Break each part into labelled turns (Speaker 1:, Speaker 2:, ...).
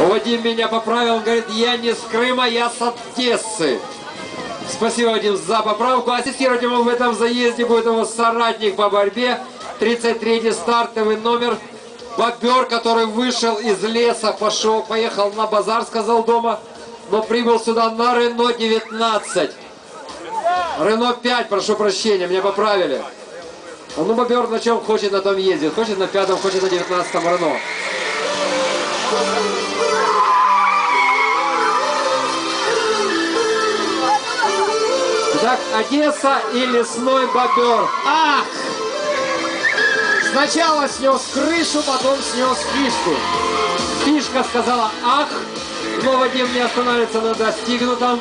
Speaker 1: Вадим меня поправил, говорит, я не с Крыма, я с Одессы. Спасибо, Вадим, за поправку. Ассистировать ему в этом заезде будет его соратник по борьбе. 33-й стартовый номер. Бобер, который вышел из леса, пошел, поехал на базар, сказал дома, но прибыл сюда на Рено 19. Рено 5, прошу прощения, меня поправили. Ну, Бобер на чем хочет, на том ездит. Хочет на пятом, хочет на 19 Рено. Итак, Одесса и лесной бобер.
Speaker 2: Ах! Сначала снес крышу, потом снес фишку.
Speaker 1: Фишка сказала ах, но Вадим не останавливается на достигнутом.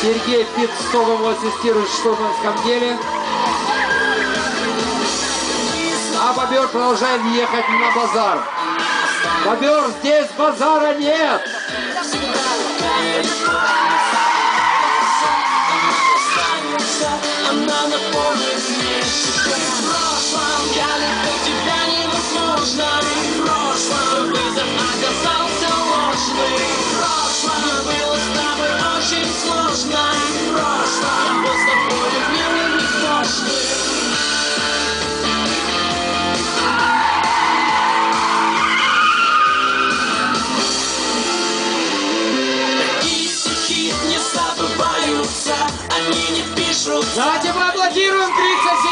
Speaker 1: Сергей Пидстоп ему ассистирует в штурманском деле. А бобер продолжает ехать на базар. Бобер, здесь базара нет!
Speaker 3: словно помню здесь в прошлом, я люблю тебя невозможно. Давайте поаплодируем 37!